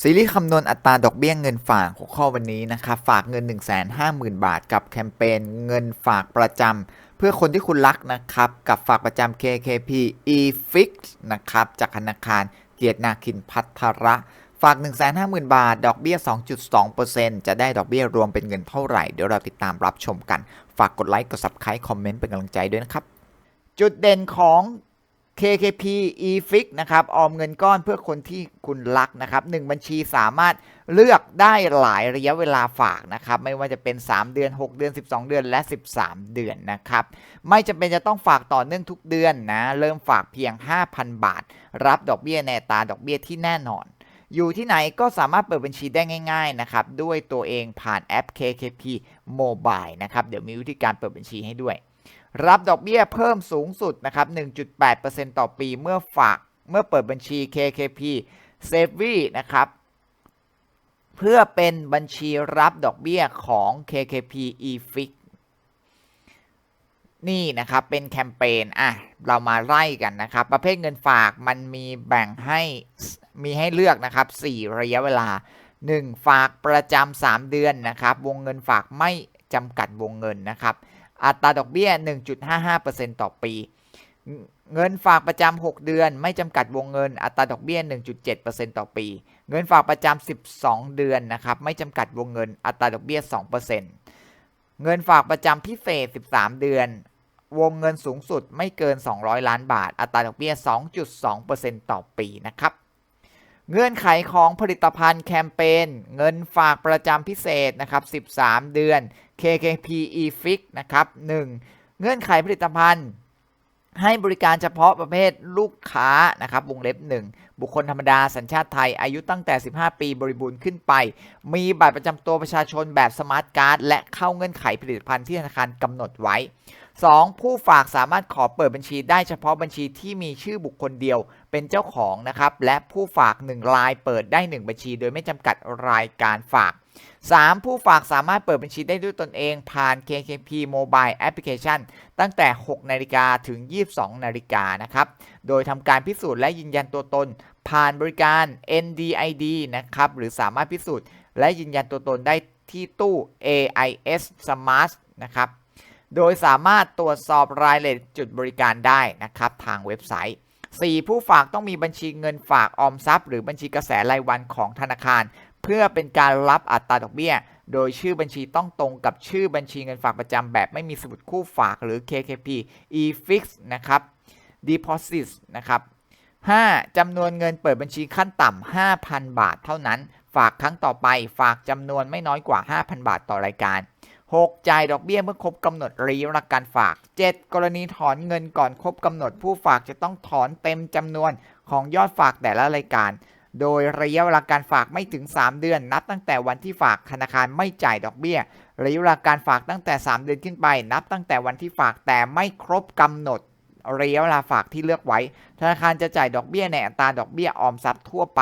ซีรีส์คำนวณอัตราดอกเบี้ยเงินฝากหัวข้อวันนี้นะครับฝากเงิน 150,000 บาท กับแคมเปญเงินฝากประจำเพื่อคนที่คุณรักนะครับ กับฝากประจำ KKP eFix นะครับจากธนาคารเกียรตินาคินพัทระฝาก 150,000 บาท ดอกเบี้ย 2.2%จะได้ดอกเบี้ยรวมเป็นเงินเท่าไหร่ เดี๋ยวเราติดตามรับชมกัน ฝากกดไลค์กด Subscribe คอมเมนต์เป็นกำลังใจด้วยนะครับ จุดเด่นของ KKP eFix นะครับออมเงินก้อนเพื่อคนที่คุณรักนะครับหนึ่งบัญชีสามารถเลือกได้หลายระยะเวลาฝากนะครับ ไม่ว่าจะเป็น 3 เดือน 6 เดือน 12 เดือนและ 13 เดือนนะครับ ไม่จำเป็นจะต้องฝากต่อเนื่องทุกเดือนนะ เริ่มฝากเพียง 5,000 บาท รับดอกเบี้ยในตาดอกเบี้ยที่แน่นอน อยู่ที่ไหนก็สามารถเปิดบัญชีได้ง่าย ๆ นะครับ ด้วยตัวเองผ่านแอป KKP Mobile นะครับ เดี๋ยวมีวิธีการเปิดบัญชีให้ด้วย รับดอกเบี้ยเพิ่มสูงสุดนะครับ 1.8%ต่อปีเมื่อฝากเมื่อเปิดบัญชี KKP s a v y นะครับ เพื่อเป็นบัญชีรับดอกเบี้ยของ KKP eFix นี่นะครับเป็นแคมเปญอะเรามาไล่กันนะครับ ประเภทเงินฝากมันมีแบ่งให้มีให้เลือกนะครับ 4 ระยะเวลา 1. ฝากประจำ3 เดือนนะครับ วงเงินฝากไม่จำกัดวงเงินนะครับ อัตราดอกเบี้ย 1.55%ต่อปี เงินฝากประจำ 6 เดือน ไม่จำกัดวงเงิน อัตราดอกเบี้ย 1.7%ต่อปี เงินฝากประจำ 12 เดือนนะครับ ไม่จำกัดวงเงิน อัตราดอกเบี้ย 2%เงินฝากประจำพิเศษ 13 เดือน วงเงินสูงสุดไม่เกิน 200 ล้านบาท อัตราดอกเบี้ย 2.2%ต่อปีนะครับ เงื่อนไขของผลิตภัณฑ์แคมเปญเงินฝากประจำพิเศษนะครับ 13 เดือน KKP eFix นะครับ 1. เงื่อนไขผลิตภัณฑ์ให้บริการเฉพาะประเภทลูกค้านะครับวงเล็บ 1 บุคคลธรรมดาสัญชาติไทย อายุตั้งแต่ 15 ปีบริบูรณ์ขึ้นไป มีบัตรประจำตัวประชาชนแบบสมาร์ทการ์ดและเข้าเงื่อนไขผลิตภัณฑ์ที่ธนาคารกำหนดไว้ 2. ผู้ฝากสามารถขอเปิดบัญชีได้เฉพาะบัญชีที่มีชื่อบุคคลเดียวเป็นเจ้าของนะครับและผู้ฝาก 1 รายเปิดได้ 1 บัญชี โดยไม่จำกัดรายการฝาก 3. ผู้ฝากสามารถเปิดบัญชีได้ด้วยตนเองผ่าน KKP Mobile Application ตั้งแต่ 6 นาฬิกาถึง 22 นาฬิกานะครับ โดยทำการพิสูจน์และยืนยันตัวตน ผ่านบริการ NDID นะครับ หรือสามารถพิสูจน์และยืนยันตัวตนได้ที่ตู้ AIS Smart นะครับ โดยสามารถตรวจสอบรายละเอียดจุดบริการได้นะครับทางเว็บไซต์ 4. ผู้ฝากต้องมีบัญชีเงินฝากออมทรัพย์ หรือบัญชีกระแสรายวันของธนาคาร เพื่อเป็นการรับอัตราดอกเบี้ย โดยชื่อบัญชีต้องตรงกับชื่อบัญชีเงินฝากประจำแบบไม่มีสมุดคู่ฝากหรือ KKP eFix นะครับ Deposit นะครับ 5. จำนวนเงินเปิดบัญชีขั้นต่ำ 5,000 บาทเท่านั้น ฝากครั้งต่อไป ฝากจำนวนไม่น้อยกว่า 5,000 บาทต่อรายการ 6. จ่ายดอกเบี้ยเมื่อครบกำหนดระยะเวลาการฝาก 7. กรณีถอนเงินก่อนครบกำหนดผู้ฝากจะต้องถอนเต็มจำนวนของยอดฝากแต่ละรายการ โดยระยะเวลาการฝากไม่ถึง 3 เดือน นับตั้งแต่วันที่ฝากธนาคารไม่จ่ายดอกเบี้ย ระยะเวลาการฝากตั้งแต่ 3 เดือนขึ้นไป นับตั้งแต่วันที่ฝากแต่ไม่ครบกำหนดระยะเวลาฝากที่เลือกไว้ ธนาคารจะจ่ายดอกเบี้ยในอัตราดอกเบี้ยออมทรัพย์ทั่วไป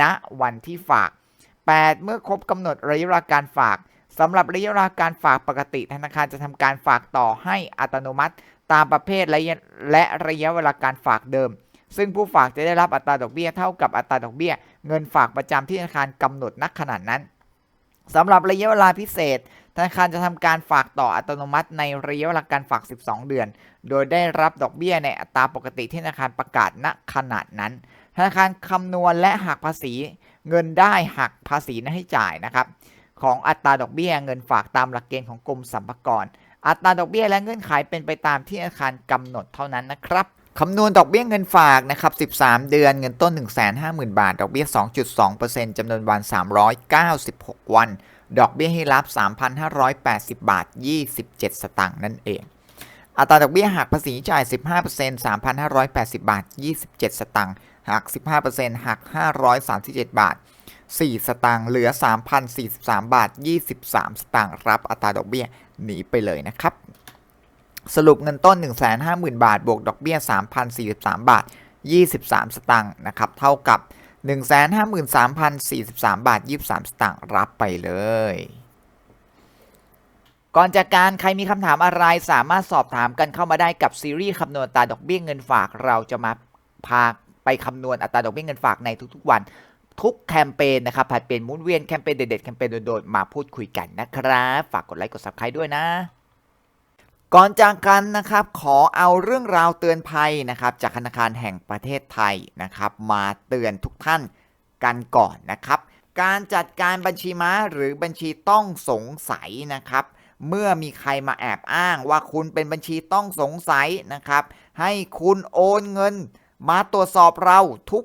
ณวันที่ฝาก 8. เมื่อครบกำหนดระยะเวลาการฝาก สำหรับระยะเวลาการฝากปกติธนาคารจะทำการฝากต่อให้อัตโนมัติตามประเภทและและระยะเวลาการฝากเดิม ซึ่งผู้ฝากจะได้รับอัตราดอกเบี้ยเท่ากับอัตราดอกเบี้ย เงินฝากประจำที่ธนาคารกำหนดณขณะนั้นสำหรับระยะเวลาพิเศษ ธนาคารจะทำการฝากต่ออัตโนมัติในระยะเวลาการฝาก 12 เดือน โดยได้รับดอกเบี้ยในอัตราปกติที่ธนาคารประกาศณขณะนั้น ธนาคารคำนวณและหักภาษี เงินได้หักภาษีให้จ่ายนะครับ ของอัตราดอกเบี้ยเงินฝากตามหลักเกณฑ์ของกรมสรรพากร อัตราดอกเบี้ยและเงื่อนไขเป็นไปตามที่ธนาคารกำหนดเท่านั้นนะครับคำนวณดอกเบี้ยเงินฝากนะครับ 13 เดือนเงินต้น 150,000 บาท ดอกเบี้ย 2.2%จำนวนวัน 396 วัน ดอกเบี้ยให้รับ 3,580 บาท 27 สตางค์นั่นเอง อัตราดอกเบี้ยหักภาษีจ่าย 15% 3,580 บาท 27 สตางค์หัก 15%หัก 537 บาท 4 สตางค์เหลือ 3,043 บาท 23 สตางค์รับอัตราดอกเบี้ยหนีไปเลยนะครับ สรุปเงินต้น 150,000 บาท บวกดอกเบี้ย 3,043 บาท 23 สตางค์นะครับ เท่ากับ 153,043 บาท 23 สตางค์รับไปเลยก่อนจากการใครมีคำถามอะไรสามารถสอบถามกันเข้ามาได้กับซีรีส์คำนวณอัตราดอกเบี้ยเงินฝาก เราจะมาพาไปคำนวณอัตราดอกเบี้ยเงินฝากในทุกๆวัน ทุกแคมเปญนะครับผัดเปลี่ยนหมุนเวียนแคมเปญเด็ดๆแคมเปญโดดๆมาพูดคุยกันนะครับ ฝากกดไลค์กด subscribe ด้วยนะ ก่อนจากกันนะครับขอเอาเรื่องราวเตือนภัยนะครับจากธนาคารแห่งประเทศไทยนะครับ มาเตือนทุกท่านกันก่อนนะครับ การจัดการบัญชีม้าหรือบัญชีต้องสงสัยนะครับเมื่อมีใครมาแอบอ้างว่าคุณเป็นบัญชีต้องสงสัยนะครับ ให้คุณโอนเงิน มาตรวจสอบเราทุก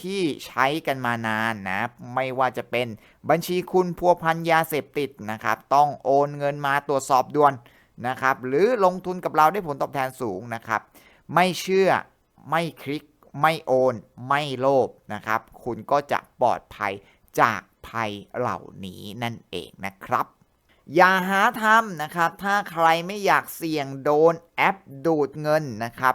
ที่ใช้กันมานานนะ ไม่ว่าจะเป็นบัญชีคุณพัวพันยาเสพติดนะครับ ต้องโอนเงินมาตรวจสอบด่วนนะครับ หรือลงทุนกับเราได้ผลตอบแทนสูงนะครับ ไม่เชื่อไม่คลิก ไม่โอน ไม่โลภนะครับ คุณก็จะปลอดภัยจากภัยเหล่านี้นั่นเองนะครับ อย่าหาทำนะครับ ถ้าใครไม่อยากเสี่ยงโดนแอปดูดเงินนะครับ